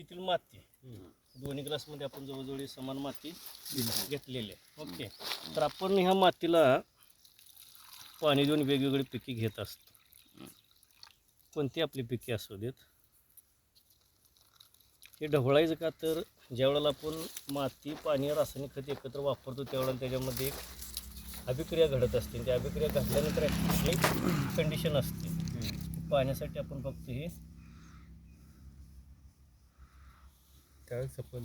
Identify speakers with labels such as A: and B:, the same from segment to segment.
A: शेतीतील माती. दोन्ही ग्लासमध्ये आपण जवळजवळ समान माती घेतलेली आहे. ओके. तर आपण ह्या मातीला पाणी देऊन वेगवेगळी पिके घेत असतो. कोणती आपली पिके असू देत? हे ढवळायचं का? तर ज्यावेळेला आपण माती पाणी रासायनिक खत एकत्र वापरतो त्यावेळेला त्याच्यामध्ये एक अभिक्रिया घडत असते. आणि त्या अभिक्रिया घडल्यानंतर एक कंडिशन असते. पाण्यासाठी आपण फक्त हे
B: त्यावेळेस सफल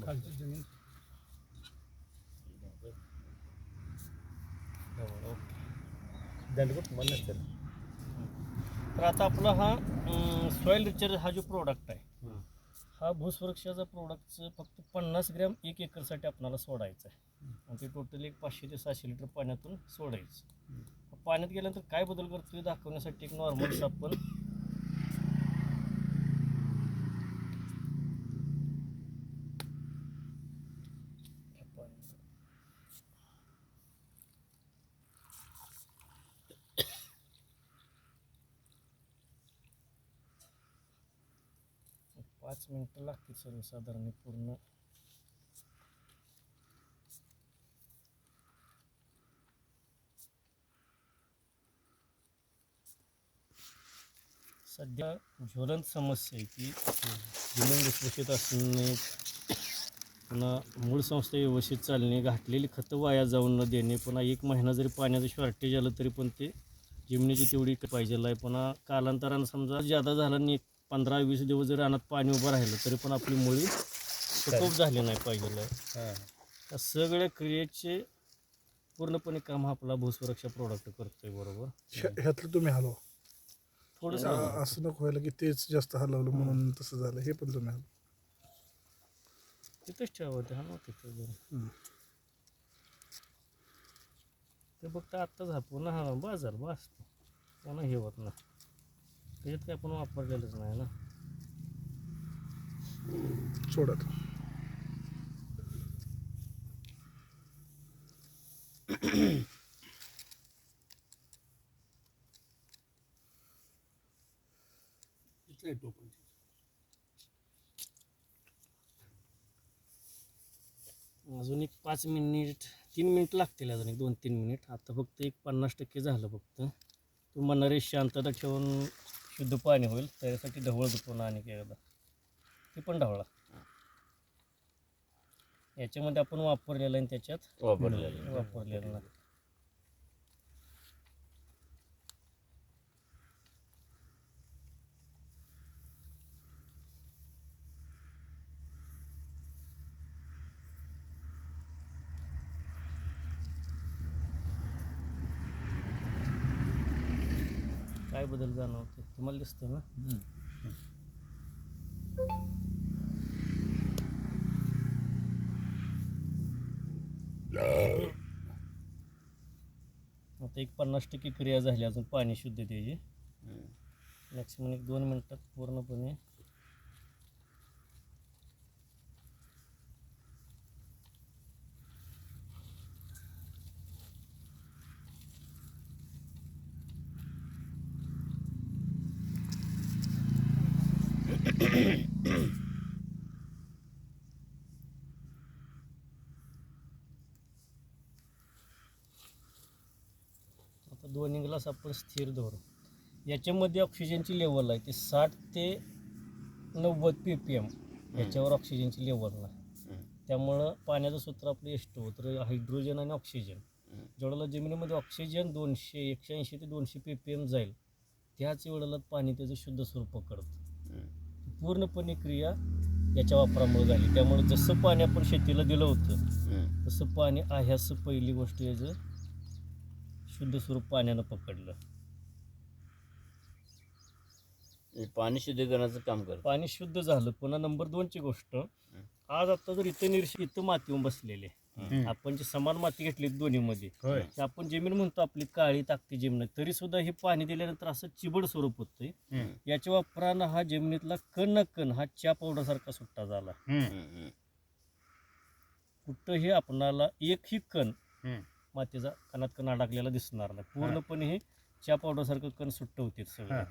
B: दंडगुट मला सर.
A: तर आता आपला हा सॉईल रिचार्ज हा जो प्रोडक्ट आहे हा. भूसुरक्षाचा प्रोडक्टचं फक्त पन्नास ग्रॅम एक एकरसाठी आपल्याला सोडायचं आहे. आणि ते टोटल एक पाचशे ते सहाशे लिटर पाण्यातून सोडायचं. पाण्यात गेल्यानंतर काय बदल करतो हे दाखवण्यासाठी एक नॉर्मल आपण पाच मिनटं लागतील सर्वसाधारण पूर्ण. सध्या ज्वलंत समस्या आहे की जमीन विश्लेषित असणे पुन्हा मूळ संस्था व्यवस्थित चालणे घातलेली खतं वाया जाऊन न देणे पुन्हा एक महिना जरी पाण्याचं शॉर्टेज आलं तरी पण ते जमिनीची तेवढी पाहिजे आहे. पुन्हा कालांतरानं समजा जादा झालं नाही पंधरा वीस दिवस जरी रानात पाणी उभं राहिलं तरी पण आपली मुळी सुकोप झाली नाही पाहिजे.
B: हां.
A: त्या सगळ्या क्रियेचे पूर्णपणे काम हा आपला भूसुरक्षा प्रोडक्ट करतोय बरोबर?
C: ह्या- ह्यातलं तुम्ही हलवा.
A: थोडंसं
C: असं नको व्हायला की तेच जास्त हलवलं म्हणून तसं झालं. हे पण तुम्ही हलवा.
A: तिथंच ठेवायचं हा ना तिथं. ते फक्त आत्ताच हा पुन्हा हा बाजार बस. पुन्हा हे होत ना त्याच्यात काय आपण वापरलेलंच नाही ना.
C: सोडा तो.
A: अजून एक पाच मिनिट तीन मिनिट लागतील अजून एक दोन तीन मिनिट. आता फक्त एक पन्नास टक्के झालं फक्त. तू म्हणणारे शांतता ठेवून शुद्ध पाणी होईल त्यासाठी ढवळ पुन्हा आणि एकदा ते पण ढवळा. याच्यामध्ये आपण वापरलेलं आणि त्याच्यात?
B: वापरलेलं
A: वापरलेलं नाही. काय बदल जाणवते तुम्हाला दिसतं ना. आता एक पन्नास टक्के क्रिया झाली. अजून पाणी शुद्ध त्याची. मॅक्सिमम एक दोन मिनटात पूर्णपणे आता दोन्ही ग्लास आपण स्थिर धरू. याच्यामध्ये ऑक्सिजनची लेवल आहे ती साठ ते नव्वद पी पी एम याच्यावर ऑक्सिजनची लेवल नाही त्यामुळं पाण्याचं सूत्र आपलं एष्ट होतं हायड्रोजन आणि ऑक्सिजन जेवढ्याला जमिनीमध्ये ऑक्सिजन दोनशे एकशे ऐंशी ते दोनशे पी पी एम जाईल त्याच वेळेला पाणी त्याचं शुद्ध स्वरूप पकडतं. पूर्णपणे क्रिया याच्या वापरामुळे झाली. त्यामुळे जसं पाणी आपण शेतीला दिलं होतं तसं पाणी आहे असं पहिली गोष्ट याचं शुद्ध स्वरूप पाण्यानं पकडलं.
B: पाणी शुद्धीकरणाचं काम करतो.
A: पाणी शुद्ध झालं. पुन्हा नंबर दोनची गोष्ट. आज आता जर इथं निरशी इथं माती येऊन आपण जी समान माती घेतली दोन्हीमध्ये
B: होय.
A: ते आपण जमीन म्हणतो आपली काळी ताकती जमीन. आहे तरी सुद्धा हे पाणी दिल्यानंतर असं चिबड स्वरूप होतंय. याच्या वापरानं हा जमिनीतला कण न कण हा च्या पावडर सारखा सुट्टा झाला. कुठंही आपणाला एकही कण मातीचा कणात कण अडकलेला दिसणार नाही. पूर्णपणे हे च्या पावडर सारखं कण सुट्ट होते सगळं.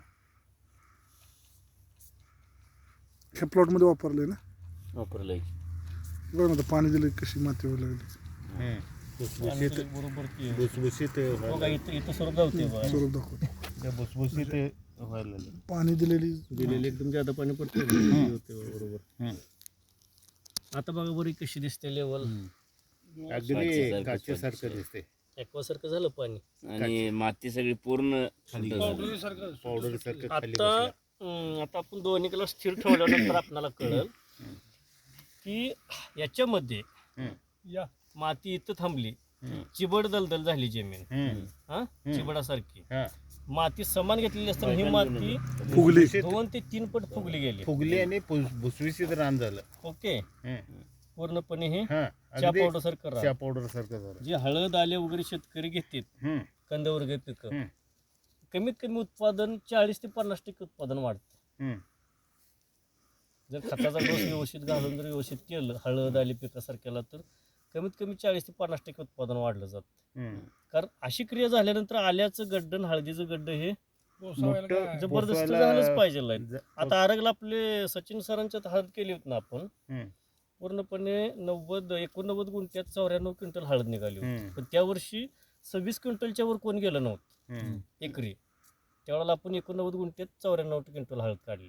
C: ह्या प्लॉटमध्ये वापरले ना?
B: वापरलंय
C: बघा ना पाणी दिलं कशी माती व्हायला लागली.
A: आणि ते बरोबर ते
B: भुसभुशीत
A: बघा इथं इथं स्वरूप गावते बघा.
C: स्वरूप दाखवतो
B: भुसभुशीत व्हायला
C: पाणी दिलेली
A: दिलेले एकदम जादा पाणी पडते बरोबर. आता बघा बरी कशी दिसते लेवल
B: अगदी काचेसारखं
D: दिसते
A: ॲक्वासारखं झालं पाणी.
B: आणि माती सगळी पूर्ण.
D: पावडर सारखं
A: आता अं, आता आपण दोन्ही किलो स्थिर ठेवल्यानंतर आपल्याला कळल. की याच्यामध्ये या माती इथं थांबली. चिबड दलदल झाली जमीन. हा? चिबडासारखी. माती समान घेतलेली असताना ही माती
C: फुगली.
A: दोन ते तीन पट फुगली गेली.
D: फुगली आणि भुसभुशीत रान झालं.
A: ओके. पूर्णपणे हे चहा पावडर सारखं
D: चहा. पावडर सारखं झालं.
A: जे हळद आले वगैरे शेतकरी घेतात
D: हम्म.
A: कंदवर्ग पिकं. कमीत कमी उत्पादन चाळीस ते पन्नास टक्के उत्पादन वाढतं. जर खताचा डोस व्यवस्थित घालून जर व्यवस्थित केलं हळद आली पिकासारख्याला तर कमीत कमी चाळीस ते पन्नास टक्के उत्पादन वाढलं जातं. कारण अशी क्रिया झाल्यानंतर आल्याचं गड्डण हळदीचं गड्ड हे जबरदस्त झालंच पाहिजे आता आरगला आपले सचिन सरांच्यात हळद केली होती ना आपण. पूर्णपणे नव्वद एकोणनव्वद गुंठ्यात चौऱ्याण्णव क्विंटल हळद निघाली होती. पण त्या वर्षी सव्वीस क्विंटलच्या वर कोण गेलं नव्हतं. एकरी त्यावेळेला आपण एकोणनव्वद गुंठ्यात चौऱ्याण्णव क्विंटल हळद काढली